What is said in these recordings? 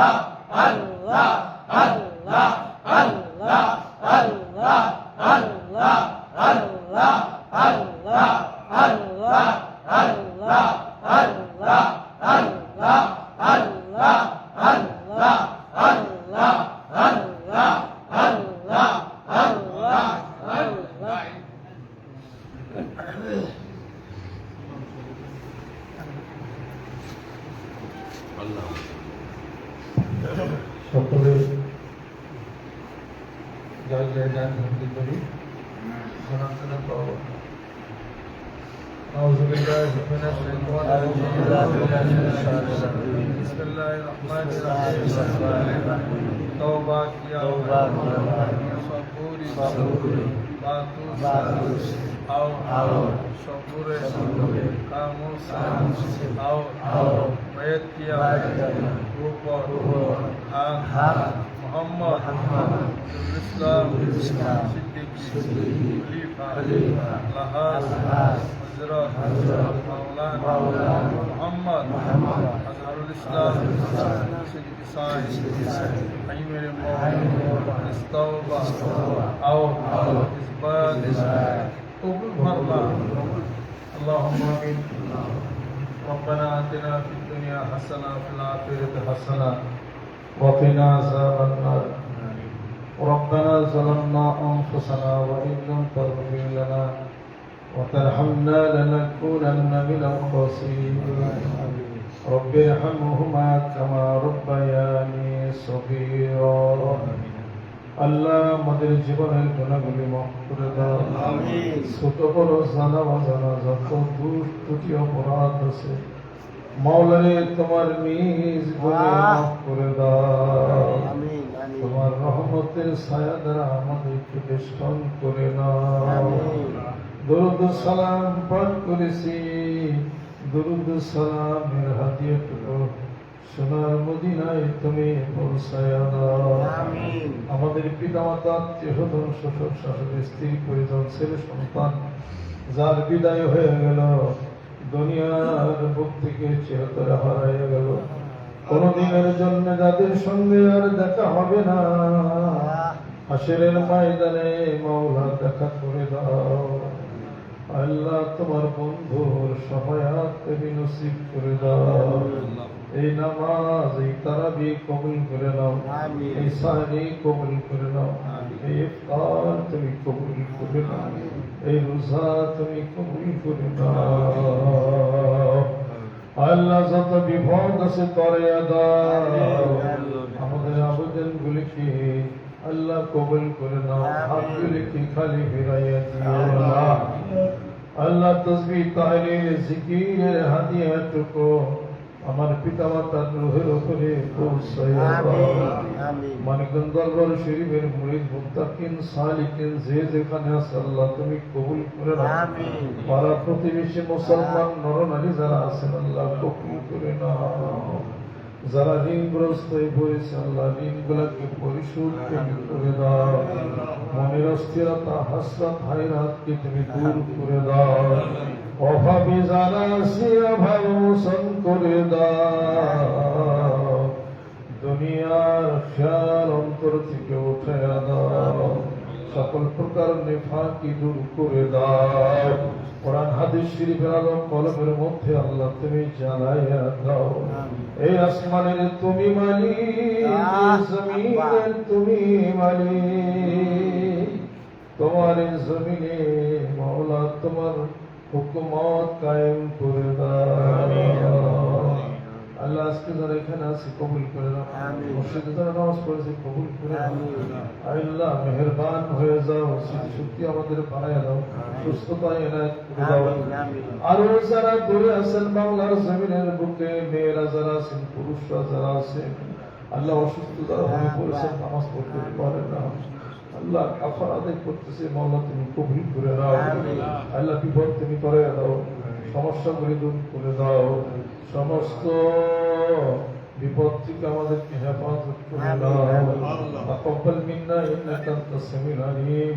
Allah. সকলে জয় জয় গান ভক্তি করি সনাতন পাবো أعوذ بالله من الشيطان الرجيم بسم الله الرحمن الرحيم توبہ کیا صبوری باتوس आओ आओ शंभुरे शंभुरे कामो सांसे आओ आओ वैद किया रूप रूप खान मोहम्मद इस्लाम सिद्दीक खलीफा लहास हजरत मौलाना मोहम्मद अजहरुल इस्लाम सिद्दीक साई आई मेरे मौलाना इस्तौबा आओ इस्बात اللهم آمين. ربنا آتنا في الدنيا حسنة وفي الآخرة حسنة وقنا عذاب النار. ربنا ظلمنا أنفسنا وإن لم تغفر لنا وترحمنا لنكونن من الخاسرين. رب ارحمهما كما ربياني صغيرا. আল্লাহ আমাদের জীবনের গুণাগুলি মাফ করে দাও। ছোট বড় জানা অজানা যত দূর ত্রুটি অপরাধ আছে মাওলারে তোমার নিজ মাফ করে দাও। তোমার রহমতের ছায়া দ্বারা আমাদেরকে বেষ্টন করে নাও। দরুদ সালাম পাঠ করেছি। দরুদ সালামের হাদিয়াটুকু সোনার মদিনায় তুমি পৌঁছায়া দাও। আমাদের পিতা মাতা আত্মীয় স্বজন শ্বশুর শাশুড়ি স্ত্রী, পরিজন, ছেলে, সন্তান, যার বিদায় হয়ে গেল, দুনিয়ার বুক থেকে চিরতরে হারাইয়া গেল। কোনদিনের জন্য যাদের সঙ্গে আর দেখা হবে না, হাসিরের ময়দানে মাওলা দেখা করে দাও। আল্লাহ তোমার বন্ধুর সহায়াত করে দাও। এই নামাজ এই তারাবি কবুল করে নাও আমিন। এই সাহারি কবুল করে নাও এই ইফতার তুমি কবুল করে নাও এই রোজা তুমি কবুল করে নাও আল্লাহ যত বিপদ আছে তরে দাও আমাদের আবেদন গুলিকে আল্লাহ কবুল করে নাও হাত গুলিকে খালি ফিরাইয়া দিও আল্লাহ আল্লাহ তসবি তাহলিল জিকিরের হাদিয়াটুকু আমার পিতা মাতার রুহের দাও মানিকগঞ্জ দরবার শরীফের মুরিদ মুত্তাকিন সালিকিন যে যেখানে আছে আল্লাহ তুমি কবুল করে নাও পাড়া প্রতিবেশী মুসলমান নরনারী যারা আছেন আল্লাহ কবুল করে নাও। যারা ঋণগ্রস্ত হয়ে পড়েছে আল্লাহ ঋণগুলোকে পরিশোধ করে দাও। মনের অস্থিরতা হাসরাত হাইরাতকে তুমি দূর করে দাও। অভাবে যারা আছে অভাব করে দাও। দুনিয়ার খেয়াল অন্তর থেকে উঠে দাও সকল প্রকার নেফাকি দূর করে দাও। কোরআন হাদিস শরীফের আলম কলমের মধ্যে আল্লাহ তুমি জানাইয়া দাও। এই আসমানের তুমি এই জমিনের তুমি মালিক। তোমার জমিনে মাওলা তোমার হুকুমত কায়েম করে আল্লাহ আজকে যারা এখানে আছে কবুল করে। মসজিদে যারা নামাজ পড়েছে কবুল করে আল্লাহ মেহেরবান হয়ে যাও। শক্তি আমাদের বাড়ায় দাও। সুস্থতা করে দাও। আরও যারা দূরে আছেন বাংলার জমিনের বুকে মেয়েরা যারা আছেন পুরুষরা যারা আছেন আল্লাহ অসুস্থ যারা হয়ে পড়েছেন নামাজ পড়তে পারে না। আল্লাহ কাফার আদায় করতেছে মৌলা তুমি কবুল করে দাও আল্লাহ বিপদ তুমি করে দাও সমস্যাগুলি দূর করে দাও সমস্ত বিপদ থেকে আমাদেরকে হেফাজত করে দাও আল্লাহ মিন্না ইন্নাকা আনতাস সামিউল আলিম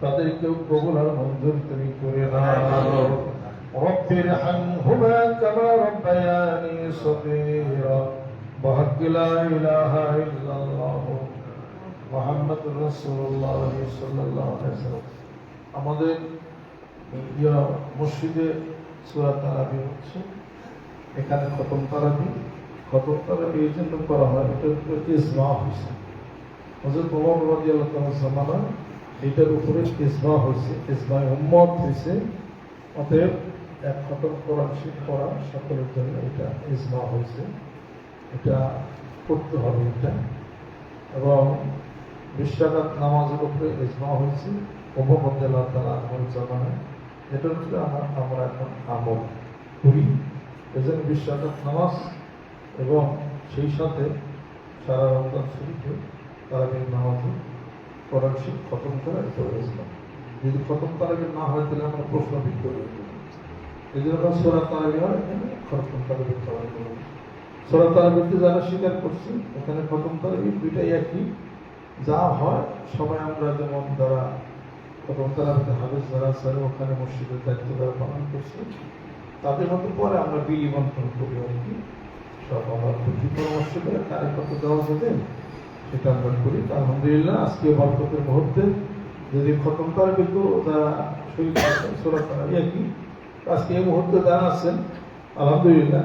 তাদেরকেও কবুল আর মঞ্জুর তুমি করে নাও رب ارحمهما كما ربياني صغيرا بحق لا اله الا الله মোহাম্মদ রসুল্লাহ সাল্লাহ আমাদের ইয়া মসজিদে সুরা তারাবি হচ্ছে এখানে খতম তারাবি খতম তারাবি এই জন্য করা হয় এটা উপরে ইসমা হয়েছে হজরত মোহাম্মদ রাজি আল্লাহ জামানা এটার উপরে ইসমা হয়েছে ইসমা উম্মত হয়েছে। অতএব এক খতম কোরআন শিখ করা সকলের জন্য এটা ইসমা হয়েছে। এটা করতে হবে এটা। এবং বিশ্বাঘাত নামাজের উপরে ইজমা হয়েছে। উপমদ্দাল্লাহ তালা আমল জামানায়। এটা হচ্ছে আমার, আমরা এখন আমল করি। এজন্য বিশ্বাঘাত নামাজ এবং সেই সাথে সারা রমজান শরীফে তারাবির নামাজে কোরআন খতম করা ইসলাম যদি খতম তারাবির না হয়, তাহলে আমরা প্রশ্ন করি এই জন্য সোরা তারাবি হয়, এখানে খতম সোরা যারা স্বীকার করছি, এখানে খতম তারাবি দুইটাই একই। যা হয়, সবাই আমরা যেমন যারা প্রথম তারাবিতে হাফেজ, যারা ওখানে মসজিদের দায়িত্ব যারা পালন করছে, তাদের মতো পরে আমরা বিলি করি আর কি। সব আমার বুদ্ধি পরামর্শ কারে কত দেওয়া যাবে। সেটা আমরা করি। তা আলহামদুলিল্লাহ আজকে বরকতের মুহূর্তে যদি খতম তারাবি তো যারা শরীর সোরা তারাবি আর আজকে এই মুহূর্তে যারা আছেন, আলহামদুলিল্লাহ।